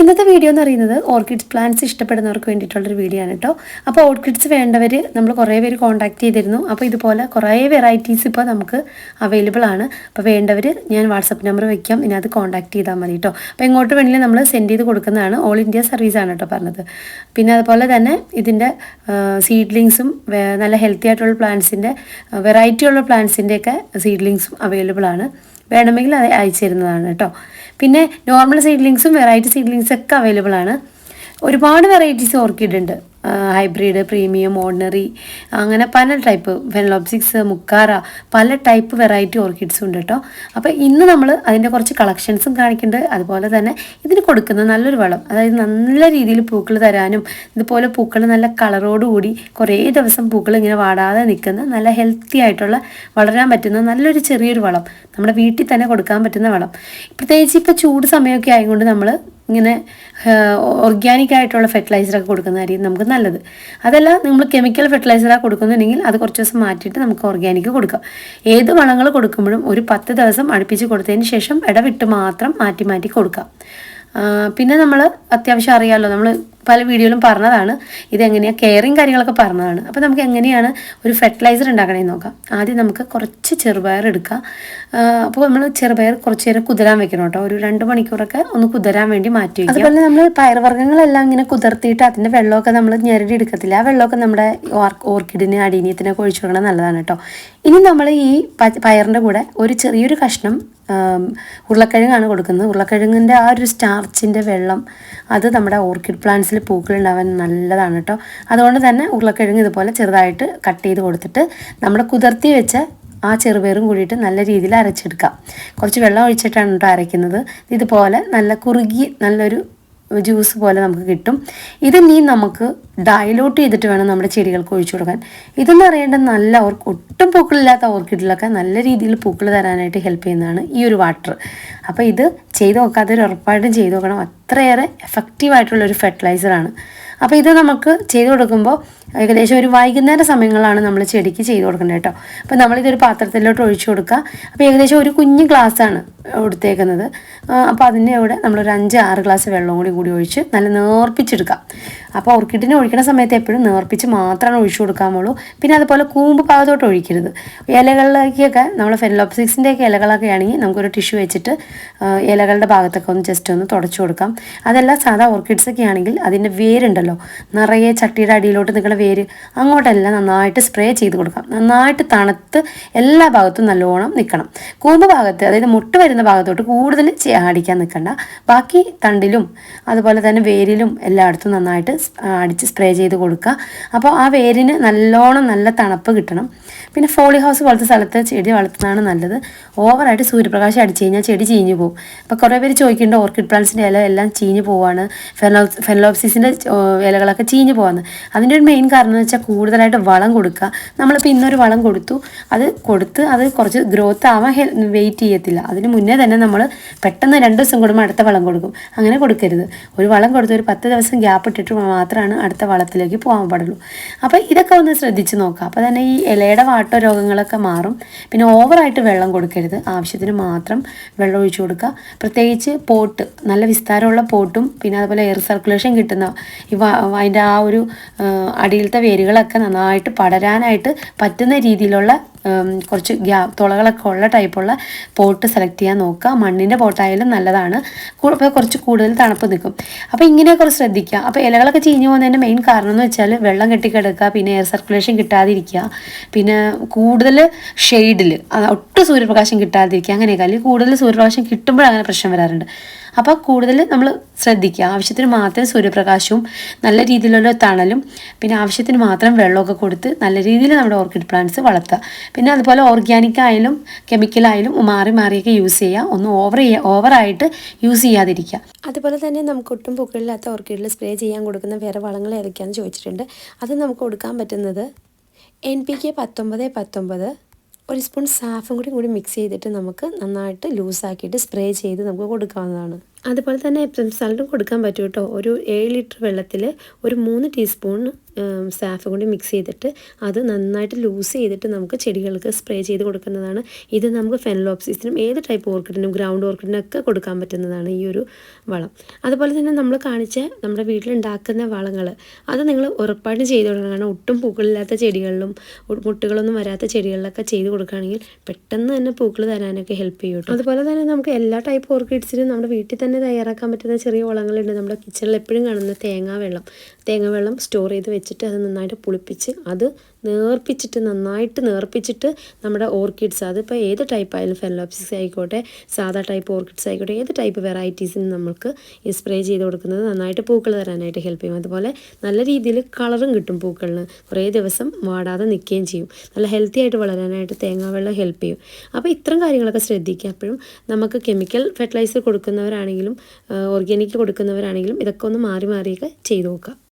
ഇന്നത്തെ വീഡിയോ എന്ന് പറയുന്നത് ഓർക്കിഡ്സ് പ്ലാന്റ്സ് ഇഷ്ടപ്പെടുന്നവർക്ക് വേണ്ടിയിട്ടുള്ളൊരു വീഡിയോ ആണ് കേട്ടോ അപ്പോൾ ഓർക്കിഡ്സ് വേണ്ടവർ നമ്മൾ കുറേ പേര് കോൺടാക്ട് ചെയ്തിരുന്നു. അപ്പോൾ ഇതുപോലെ കുറേ വെറൈറ്റീസ് ഇപ്പോൾ നമുക്ക് അവൈലബിൾ ആണ്. അപ്പോൾ വേണ്ടവർ ഞാൻ വാട്സപ്പ് നമ്പർ വെക്കാം. ഇതിനകത്ത് കോൺടാക്ട് ചെയ്താൽ മതി കേട്ടോ അപ്പോൾ എങ്ങോട്ട് വേണമെങ്കിലും നമ്മൾ സെൻഡ് ചെയ്ത് കൊടുക്കുന്നതാണ് ഓൾ ഇന്ത്യ സർവീസ് ആണ് കേട്ടോ പറഞ്ഞത്. പിന്നെ അതുപോലെ തന്നെ ഇതിന്റെ സീഡ്ലിങ്സും നല്ല ഹെൽത്തി ആയിട്ടുള്ള പ്ലാന്റ്സിന്റെ വെറൈറ്റി ഉള്ള പ്ലാന്റ്സിന്റെയൊക്കെ സീഡ്ലിങ്സും അവൈലബിൾ ആണ്. വേണമെങ്കിൽ അത് അയച്ചു തരുന്നതാണ് കേട്ടോ. പിന്നെ നോർമൽ സീഡ്ലിങ്സും വെറൈറ്റി സീഡ്ലിങ്സും ഒക്കെ അവൈലബിൾ ആണ്. ഒരുപാട് വെറൈറ്റീസ് ഓർക്കിഡ് ഉണ്ട്. ഹൈബ്രിഡ് പ്രീമിയം ഓർഡിനറി അങ്ങനെ പല ടൈപ്പ് ഫെനലോപ്സിക്സ് മുക്കാറ പല ടൈപ്പ് വെറൈറ്റി ഓർക്കിഡ്സും ഉണ്ട് കേട്ടോ അപ്പോൾ ഇന്ന് നമ്മൾ അതിന്റെ കുറച്ച് കളക്ഷൻസും കാണിക്കുന്നുണ്ട് അതുപോലെ തന്നെ ഇതിന് കൊടുക്കുന്ന നല്ലൊരു വളം അതായത് നല്ല രീതിയിൽ പൂക്കൾ തരാനും ഇതുപോലെ പൂക്കൾ നല്ല കളറോടുകൂടി കുറേ ദിവസം പൂക്കൾ ഇങ്ങനെ വാടാതെ നിൽക്കുന്ന നല്ല ഹെൽത്തി ആയിട്ടുള്ള വളരാൻ പറ്റുന്ന നല്ലൊരു ചെറിയൊരു വളം നമ്മുടെ വീട്ടിൽ തന്നെ കൊടുക്കാൻ പറ്റുന്ന വളം. പ്രത്യേകിച്ച് ഇപ്പോൾ ചൂട് സമയമൊക്കെ ആയതുകൊണ്ട് നമ്മൾ ഇങ്ങനെ ഓർഗാനിക് ആയിട്ടുള്ള ഫെർട്ടിലൈസറൊക്കെ കൊടുക്കുന്നതായിരിക്കും നമുക്ക് നല്ലത്. അതല്ല നമ്മൾ കെമിക്കൽ ഫെർട്ടിലൈസറാണ് കൊടുക്കുന്നുണ്ടെങ്കിൽ അത് കുറച്ച് ദിവസം മാറ്റിയിട്ട് നമുക്ക് ഓർഗാനിക് കൊടുക്കാം. ഏത് വളങ്ങൾ കൊടുക്കുമ്പോഴും ഒരു പത്ത് ദിവസം അടുപ്പിച്ച് കൊടുത്തതിന് ശേഷം ഇടവിട്ട് മാത്രം മാറ്റി മാറ്റി കൊടുക്കാം. പിന്നെ നമ്മൾ അത്യാവശ്യം അറിയാമല്ലോ നമ്മൾ പല വീഡിയോയിലും പറഞ്ഞതാണ്. ഇതെങ്ങനെയാണ് കെയറിങ് കാര്യങ്ങളൊക്കെ പറഞ്ഞതാണ്. അപ്പോൾ നമുക്ക് എങ്ങനെയാണ് ഒരു ഫെർട്ടിലൈസർ ഉണ്ടാക്കണമെന്ന് നോക്കാം. ആദ്യം നമുക്ക് കുറച്ച് ചെറുപയർ എടുക്കാം. അപ്പോൾ നമ്മൾ ചെറുപയർ കുറച്ച് നേരം കുതിരാൻ വെക്കണം കേട്ടോ. ഒരു രണ്ട് മണിക്കൂറൊക്കെ ഒന്ന് കുതിരാൻ വേണ്ടി മാറ്റി വയ്ക്കുക അതുപോലെ നമ്മൾ പയർവർഗങ്ങളെല്ലാം ഇങ്ങനെ കുതിർത്തിയിട്ട് അതിന്റെ വെള്ളമൊക്കെ നമ്മൾ ഞെരടി എടുക്കത്തില്ല. ആ വെള്ളമൊക്കെ നമ്മുടെ ഓർക്കിഡിന് അടീനിയത്തിനൊക്കെ ഒഴിച്ചു വെക്കണം നല്ലതാണ് കേട്ടോ. ഇനി നമ്മൾ ഈ പയറിന്റെ കൂടെ ഒരു ചെറിയൊരു കഷ്ണം ഉരുളക്കിഴങ്ങാണ് കൊടുക്കുന്നത്. ഉരുളക്കിഴങ്ങിന്റെ ആ ഒരു സ്റ്റാർച്ചിന്റെ വെള്ളം അത് നമ്മുടെ ഓർക്കിഡ് പ്ലാന്റ്സിൽ പൂക്കളുണ്ടാവാൻ നല്ലതാണ് കേട്ടോ അതുകൊണ്ട് തന്നെ ഉരുളക്കിഴങ്ങ് ഇതുപോലെ ചെറുതായിട്ട് കട്ട് ചെയ്ത് കൊടുത്തിട്ട് നമ്മൾ കുതിർത്തി വെച്ച ആ ചെറുപയറും കൂടിയിട്ട് നല്ല രീതിയിൽ അരച്ചെടുക്കാം. കുറച്ച് വെള്ളം ഒഴിച്ചിട്ടാണ് കേട്ടോ അരയ്ക്കുന്നത്. ഇതുപോലെ നല്ല കുറുകി നല്ലൊരു ജ്യൂസ് പോലെ നമുക്ക് കിട്ടും. ഇത് നീ നമുക്ക് ഡയലൂട്ട് ചെയ്തിട്ട് വേണം നമ്മുടെ ചെടികൾക്ക് ഒഴിച്ചു കൊടുക്കാൻ. ഇതെന്ന് അറിയേണ്ട നല്ല ഓർക്ക് ഒട്ടും പൂക്കളില്ലാത്ത ഓർക്കിഡിലൊക്കെ നല്ല രീതിയിൽ പൂക്കൾ തരാനായിട്ട് ഹെൽപ്പ് ചെയ്യുന്നതാണ് ഈ ഒരു വാട്ടർ അപ്പോൾ ഇത് ചെയ്ത് നോക്കാതെ ഉറപ്പായിട്ടും ചെയ്ത് നോക്കണം. അത്രയേറെ എഫക്റ്റീവായിട്ടുള്ള ഒരു ഫെർട്ടിലൈസറാണ് അപ്പോൾ ഇത് നമുക്ക് ചെയ്ത് കൊടുക്കുമ്പോൾ ഏകദേശം ഒരു വൈകുന്നേര സമയങ്ങളാണ് നമ്മൾ ചെടിക്ക് ചെയ്ത് കൊടുക്കേണ്ടത് കേട്ടോ. അപ്പോൾ നമ്മളിതൊരു പാത്രത്തിലോട്ട് ഒഴിച്ചു കൊടുക്കുക. അപ്പോൾ ഏകദേശം ഒരു കുഞ്ഞ് ഗ്ലാസ്സാണ് കൊടുത്തേക്കുന്നത് അപ്പോൾ അതിന്റെ അവിടെ നമ്മളൊരു അഞ്ച് ആറ് ഗ്ലാസ് വെള്ളം കൂടി കൂടി ഒഴിച്ച് നല്ല നേർപ്പിച്ചെടുക്കാം. അപ്പോൾ ഓർക്കിഡിനെ ഒഴിക്കുന്ന സമയത്ത് എപ്പോഴും നേർപ്പിച്ച് മാത്രമാണ് ഒഴിച്ചു കൊടുക്കാമുള്ളൂ പിന്നെ അതുപോലെ കൂമ്പ് ഭാഗത്തോട്ട് ഒഴിക്കരുത്. ഇലകളിലേക്കൊക്കെ നമ്മൾ ഫെനലോപ്സിക്സിന്റെയൊക്കെ ഇലകളൊക്കെ ആണെങ്കിൽ നമുക്കൊരു ടിഷ്യൂ വെച്ചിട്ട് ഇലകളുടെ ഭാഗത്തൊക്കെ ഒന്ന് ജസ്റ്റ് ഒന്ന് തുടച്ചു കൊടുക്കാം. അതല്ല സാധാ ഓർക്കിഡ്സൊക്കെ ആണെങ്കിൽ അതിന്റെ വേരുണ്ടല്ലോ. നിറയെ ചട്ടിയുടെ അടിയിലോട്ട് നിൽക്കുന്ന വേര് അങ്ങോട്ടെല്ലാം നന്നായിട്ട് സ്പ്രേ ചെയ്ത് കൊടുക്കാം. നന്നായിട്ട് തണുത്ത് എല്ലാ ഭാഗത്തും നല്ലോണം നിൽക്കണം. കൂമ്പ് ഭാഗത്ത് അതായത് മുട്ട് വരുന്ന ഭാഗത്തോട്ട് കൂടുതൽ അടിക്കാൻ നിൽക്കണ്ട. ബാക്കി തണ്ടിലും അതുപോലെ തന്നെ വേരിലും എല്ലായിടത്തും നന്നായിട്ട് അടിച്ച് സ്പ്രേ ചെയ്ത് കൊടുക്കുക. അപ്പോൾ ആ വേരിന് നല്ലോണം നല്ല തണുപ്പ് കിട്ടണം. പിന്നെ ഫോളി ഹൗസ് പോലത്തെ സ്ഥലത്ത് ചെടി വളർത്തുന്നതാണ് നല്ലത്. ഓവറായിട്ട് സൂര്യപ്രകാശം അടിച്ചു കഴിഞ്ഞാൽ ചെടി ചീഞ്ഞു പോകും അപ്പോൾ കുറേ പേര് ചോദിക്കേണ്ട ഓർക്കിഡ് പ്ലാന്റ്സിന്റെ ഇല എല്ലാം ചീഞ്ഞു പോവാണ്. ഫെനോ ഫെനോപ്സിസിന്റെ ഇലകളൊക്കെ ചീഞ്ഞു പോകാന്ന് അതിന്റെ ഒരു മെയിൻ കാരണം എന്ന് വെച്ചാൽ കൂടുതലായിട്ട് വളം കൊടുക്കുക നമ്മളിപ്പോൾ ഇന്നൊരു വളം കൊടുത്തു. അത് കൊടുത്ത് അത് കുറച്ച് ഗ്രോത്ത് ആവാൻ വെയിറ്റ് ചെയ്യത്തില്ല. അതിന് മുന്നേ തന്നെ നമ്മൾ പെട്ടെന്ന് രണ്ട് ദിവസം കൂടുമ്പോൾ അടുത്ത വളം കൊടുക്കും. അങ്ങനെ കൊടുക്കരുത്. ഒരു വളം കൊടുത്ത് ഒരു പത്ത് ദിവസം ഗ്യാപ്പ് ഇട്ടിട്ട് മാത്രമാണ് അടുത്ത വളത്തിലേക്ക് പോകാൻ പാടുള്ളൂ. അപ്പോൾ ഇതൊക്കെ ഒന്ന് ശ്രദ്ധിച്ച് നോക്കാം. അപ്പോൾ തന്നെ ഈ ഇലയുടെ വാട്ടോ രോഗങ്ങളൊക്കെ മാറും. പിന്നെ ഓവറായിട്ട് വെള്ളം കൊടുക്കരുത്. ആവശ്യത്തിന് മാത്രം വെള്ളം ഒഴിച്ചു കൊടുക്കുക. പ്രത്യേകിച്ച് പോട്ട് നല്ല വിസ്താരമുള്ള പോട്ടും പിന്നെ അതുപോലെ എയർ സർക്കുലേഷൻ കിട്ടുന്ന ഇവ അതിന്റെ ആ ഒരു അടിയിലത്തെ വേരുകളൊക്കെ നന്നായിട്ട് പടരാനായിട്ട് പറ്റുന്ന രീതിയിലുള്ള കുറച്ച് ഗ്യാ തുളകളൊക്കെ ഉള്ള ടൈപ്പുള്ള പോട്ട് സെലക്ട് ചെയ്യാൻ നോക്കുക. മണ്ണിന്റെ പോട്ടായാലും നല്ലതാണ്. അപ്പോൾ കുറച്ച് കൂടുതൽ തണുപ്പ് നിൽക്കും. അപ്പോൾ ഇങ്ങനെ കുറച്ച് ശ്രദ്ധിക്കുക. അപ്പോൾ ഇലകളൊക്കെ ചീഞ്ഞു പോകുന്നതിന്റെ മെയിൻ കാരണം എന്ന് വെച്ചാൽ വെള്ളം കെട്ടിക്കിടക്കുക പിന്നെ എയർ സർക്കുലേഷൻ കിട്ടാതിരിക്കുക പിന്നെ കൂടുതൽ ഷെയ്ഡിൽ ഒട്ടും സൂര്യപ്രകാശം കിട്ടാതിരിക്കുക അങ്ങനെയൊക്കെ. അല്ലെങ്കിൽ കൂടുതൽ സൂര്യപ്രകാശം കിട്ടുമ്പോഴങ്ങനെ പ്രശ്നം വരാറുണ്ട്. അപ്പോൾ കൂടുതൽ നമ്മൾ ശ്രദ്ധിക്കുക. ആവശ്യത്തിന് മാത്രം സൂര്യപ്രകാശവും നല്ല രീതിയിലുള്ള തണലും പിന്നെ ആവശ്യത്തിന് മാത്രം വെള്ളമൊക്കെ കൊടുത്ത് നല്ല രീതിയിൽ നമ്മുടെ ഓർക്കിഡ് പ്ലാന്റ്സ് വളർത്തുക. പിന്നെ അതുപോലെ ഓർഗാനിക് ആയാലും കെമിക്കലായാലും മാറി മാറിയൊക്കെ യൂസ് ചെയ്യുക. ഒന്നും ഓവർ ചെയ്യുക ഓവറായിട്ട് യൂസ് ചെയ്യാതിരിക്കുക. അതുപോലെ തന്നെ നമുക്ക് ഒട്ടും പൂക്കളില്ലാത്ത ഓർക്കിഡിൽ സ്പ്രേ ചെയ്യാൻ കൊടുക്കുന്ന വേറെ വളങ്ങൾ ഏതൊക്കെയാണെന്ന് ചോദിച്ചിട്ടുണ്ട്. അത് നമുക്ക് കൊടുക്കാൻ പറ്റുന്നത് എൻ പി കെ പത്തൊമ്പത് പത്തൊമ്പത് ഒരു സ്പൂൺ സാഫും കൂടി കൂടി മിക്സ് ചെയ്തിട്ട് നമുക്ക് നന്നായിട്ട് ലൂസാക്കിയിട്ട് സ്പ്രേ ചെയ്ത് നമുക്ക് കൊടുക്കാവുന്നതാണ്. അതുപോലെ തന്നെ എപ്സം സാൾട്ടും കൊടുക്കാൻ പറ്റും കേട്ടോ. ഒരു ഏഴ് ലിറ്റർ വെള്ളത്തിൽ ഒരു മൂന്ന് ടീസ്പൂൺ സാഫ് കൊണ്ട് മിക്സ് ചെയ്തിട്ട് അത് നന്നായിട്ട് ലൂസ് ചെയ്തിട്ട് നമുക്ക് ചെടികൾക്ക് സ്പ്രേ ചെയ്ത് കൊടുക്കുന്നതാണ്. ഇത് നമുക്ക് ഫെനലോപ്സിസിനും ഏത് ടൈപ്പ് ഓർക്കിഡിനും ഗ്രൗണ്ട് ഓർക്കിഡിനും ഒക്കെ കൊടുക്കാൻ പറ്റുന്നതാണ് ഈ ഒരു വളം. അതുപോലെ തന്നെ നമ്മൾ കാണിച്ച നമ്മുടെ വീട്ടിലുണ്ടാക്കുന്ന വളങ്ങൾ അത് നിങ്ങൾ ഉറപ്പായിട്ടും ചെയ്ത് കൊടുക്കണം. കാരണം ഒട്ടും പൂക്കളില്ലാത്ത ചെടികളിലും മുട്ടുകളൊന്നും വരാത്ത ചെടികളിലൊക്കെ ചെയ്ത് കൊടുക്കുകയാണെങ്കിൽ പെട്ടെന്ന് തന്നെ പൂക്കൾ തരാനൊക്കെ ഹെൽപ്പ് ചെയ്യും അതുപോലെ തന്നെ നമുക്ക് എല്ലാ ടൈപ്പ് ഓർക്കിഡ്സിനും നമ്മുടെ വീട്ടിൽ തന്നെ തയ്യാറാക്കാൻ പറ്റുന്ന ചെറിയ വളങ്ങളുണ്ട്. നമ്മുടെ കിച്ചണിൽ എപ്പോഴും കാണുന്ന തേങ്ങാ വെള്ളം. തേങ്ങാ വെള്ളം സ്റ്റോർ ചെയ്ത് വെച്ചിട്ട് അത് നന്നായിട്ട് പുളിപ്പിച്ച് അത് നേർപ്പിച്ചിട്ട് നന്നായിട്ട് നേർപ്പിച്ചിട്ട് നമ്മുടെ ഓർക്കിഡ്സ് അതിപ്പോൾ ഏത് ടൈപ്പ് ആയാലും ഫെലോപ്സിസ് ആയിക്കോട്ടെ സാധാ ടൈപ്പ് ഓർക്കിഡ്സ് ആയിക്കോട്ടെ ഏത് ടൈപ്പ് വെറൈറ്റീസിന് നമുക്ക് സ്പ്രേ ചെയ്ത് കൊടുക്കുന്നത് നന്നായിട്ട് പൂക്കൾ തരാനായിട്ട് ഹെൽപ്പ് ചെയ്യും. അതുപോലെ നല്ല രീതിയിൽ കളറും കിട്ടും പൂക്കളിന്. കുറേ ദിവസം വാടാതെ നിൽക്കുകയും ചെയ്യും. നല്ല ഹെൽത്തി ആയിട്ട് വളരാനായിട്ട് തേങ്ങാവെള്ളം ഹെൽപ്പ് ചെയ്യും. അപ്പോൾ ഇത്തരം കാര്യങ്ങളൊക്കെ ശ്രദ്ധിക്കുക. അപ്പോഴും നമുക്ക് കെമിക്കൽ ഫെർട്ടിലൈസർ കൊടുക്കുന്നവരാണെങ്കിലും ഓർഗാനിക് കൊടുക്കുന്നവരാണെങ്കിലും ഇതൊക്കെ ഒന്ന് മാറി മാറിയൊക്കെ ചെയ്തു നോക്കുക.